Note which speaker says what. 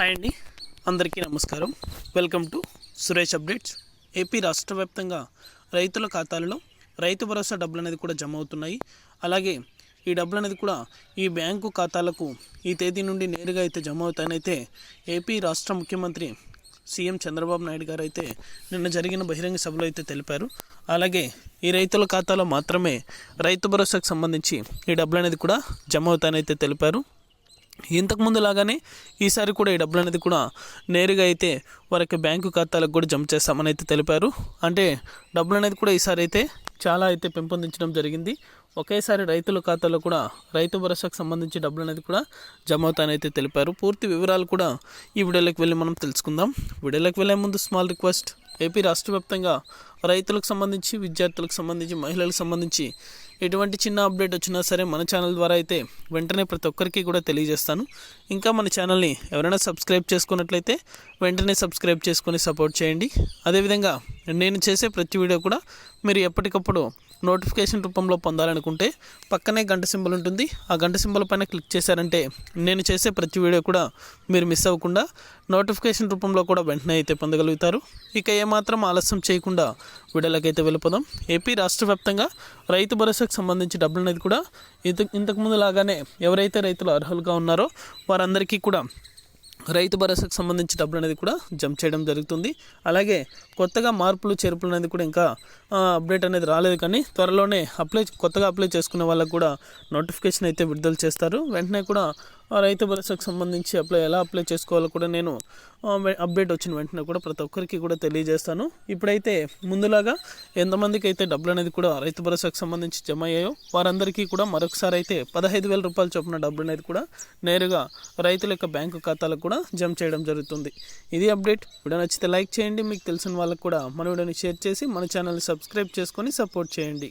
Speaker 1: Hi అండి. అందరికీ నమస్కారం. Welcome to Suresh updates. AP రాష్ట్ర వ్యాప్తంగా రైతుల ఖాతాలలో రైతు భరోసా డబ్బులు అనేది కూడా జమ అవుతున్నాయి. అలాగే ఈ డబ్బులు అనేది కూడా ఈ బ్యాంకు ఖాతాలకు ఈ తేదీ నుండి నేరుగా అయితే జమ అవుతాయనైతే ఏపీ రాష్ట్ర ముఖ్యమంత్రి సీఎం చంద్రబాబు నాయుడు గారు అయితే నిన్న జరిగిన బహిరంగ సభలో అయితే తెలిపారు. అలాగే ఈ రైతుల ఖాతాలో మాత్రమే రైతు భరోసాకు సంబంధించి ఈ డబ్బులు అనేది కూడా జమ అవుతాయనైతే తెలిపారు. ఇంతకుముందు లాగానే ఈసారి కూడా ఈ డబ్బులు అనేది కూడా నేరుగా అయితే వారికి బ్యాంకు ఖాతాలకు కూడా జమ చేస్తామని అయితే తెలిపారు. అంటే డబ్బులు అనేది కూడా ఈసారి అయితే చాలా అయితే పెంపొందించడం జరిగింది. ఒకేసారి రైతుల ఖాతాలో కూడా రైతు భరోసాకు సంబంధించి డబ్బులు అనేది కూడా జమ అవుతానైతే తెలిపారు. పూర్తి వివరాలు కూడా ఈ వీడియోలోకి వెళ్ళి మనం తెలుసుకుందాం. వీడియోలోకి వెళ్ళే ముందు స్మాల్ రిక్వెస్ట్ ఏపీ రాష్ట్ర వ్యాప్తంగా రైతులకు సంబంధించి విద్యార్థులకు సంబంధించి మహిళలకు సంబంధించి ఎటువంటి చిన్న అప్డేట్ వచ్చినా సరే మన ఛానల్ ద్వారా అయితే వెంటనే ప్రతి ఒక్కరికి కూడా తెలియజేస్తాను. ఇంకా మన ఛానల్ని ఎవరైనా సబ్స్క్రైబ్ చేసుకున్నట్లయితే వెంటనే సబ్స్క్రైబ్ చేసుకొని సపోర్ట్ చేయండి. అదేవిధంగా నేను చేసే ప్రతి వీడియో కూడా మీరు ఎప్పటికప్పుడు నోటిఫికేషన్ రూపంలో పొందాలనుకుంటే పక్కనే గంట సింబల్ ఉంటుంది. ఆ గంట సింబల్ పైన క్లిక్ చేశారంటే నేను చేసే ప్రతి వీడియో కూడా మీరు మిస్ అవ్వకుండా నోటిఫికేషన్ రూపంలో కూడా వెంటనే అయితే పొందగలుగుతారు. ఇక ఏమాత్రం ఆలస్యం చేయకుండా వీడియోలకైతే వెళ్ళిపోదాం. ఏపీ రాష్ట్ర వ్యాప్తంగా రైతు భరోసాకు సంబంధించి డబ్బులు అనేది కూడా ఇంత ఇంతకుముందు లాగానే ఎవరైతే రైతులు అర్హులుగా ఉన్నారో వారందరికీ కూడా రైతు భరోసాకు సంబంధించి డబ్బులు అనేది కూడా జంప్ చేయడం జరుగుతుంది. అలాగే కొత్తగా మార్పులు చేర్పులు అనేది కూడా ఇంకా అప్డేట్ అనేది రాలేదు కానీ త్వరలోనే అప్లై కొత్తగా అప్లై చేసుకునే వాళ్ళకు కూడా నోటిఫికేషన్ అయితే విడుదల చేస్తారు. వెంటనే కూడా రైతు భరోసాకు సంబంధించి అప్లై ఎలా అప్లై చేసుకోవాలో కూడా నేను అప్డేట్ వచ్చిన వెంటనే కూడా ప్రతి ఒక్కరికి కూడా తెలియజేస్తాను. ఇప్పుడైతే ముందులాగా ఎంతమందికి అయితే డబ్బులు అనేది కూడా రైతు భరోసాకు సంబంధించి జమ అయ్యాయో వారందరికీ కూడా మరొకసారి అయితే పదహైదు వేల రూపాయలు చొప్పున డబ్బులు అనేది కూడా నేరుగా రైతుల యొక్క బ్యాంకు ఖాతాలకు కూడా జమ చేయడం జరుగుతుంది. ఇది అప్డేట్ వీడియో నచ్చితే లైక్ చేయండి. మీకు తెలిసిన వాళ్ళకు కూడా మన వీడియోని షేర్ చేసి మన ఛానల్ని సబ్స్క్రైబ్ చేసుకొని సపోర్ట్ చేయండి.